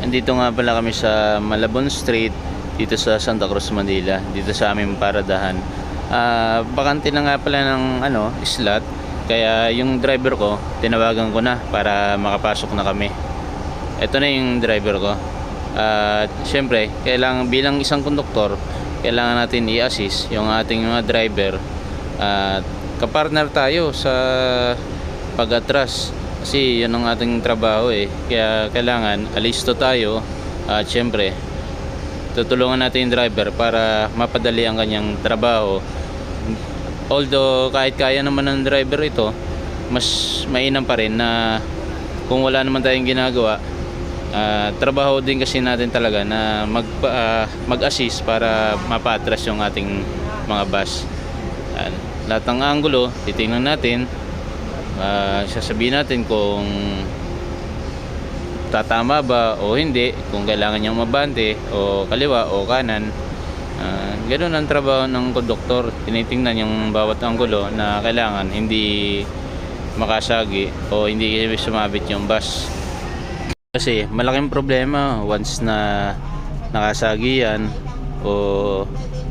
Andito nga pala kami sa Malabon Street dito sa Santa Cruz, Manila, dito sa aming paradahan. Ah, bakante na nga pala ng ano, slot. Kaya yung driver ko, tinawagan ko na para makapasok na kami. Ito na yung driver ko. At syempre, kailangan bilang isang konduktor, kailangan natin i-assist yung ating mga driver. At kapartner tayo sa pag-atras. Kasi yun ang ating trabaho eh. Kaya kailangan alisto tayo. At syempre, tutulungan natin yung driver para mapadali ang kanyang trabaho. Although kahit kaya naman ng driver ito, mas mainam pa rin na kung wala naman tayong ginagawa, ah, trabaho din kasi natin talaga na mag, ah, mag-assist para mapatras yung ating mga bus. Yan. Lahat ng angulo, titingnan natin. Ah, sasabihin natin kung tatama ba o hindi, kung kailangan niyang mabante o kaliwa o kanan. Ah, ganun ang trabaho ng konduktor. Tinitingnan yung bawat anggulo na kailangan hindi makasagi o hindi sumabit yung bus. Kasi malaking problema once na nakasagi yan o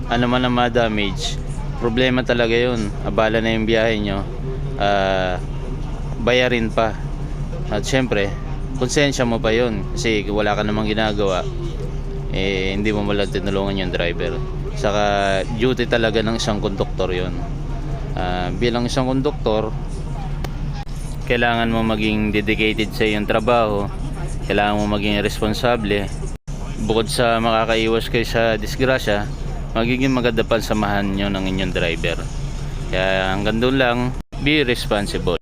ano man ang ma-damage. Problema talaga yun. Abala na yung biyahe nyo. Ah, bayarin pa. At syempre, konsensya mo pa yun. Kasi wala ka namang ginagawa eh hindi mo malang tinulungan yung driver. Saka duty talaga ng isang konduktor yon. bilang isang konduktor, kailangan mo maging dedicated sa iyong trabaho. Kailangan mo maging responsable. Bukod sa makakaiwas kayo sa disgrasya, magiging maganda samahan nyo ng inyong driver. Kaya hanggang doon lang, be responsible.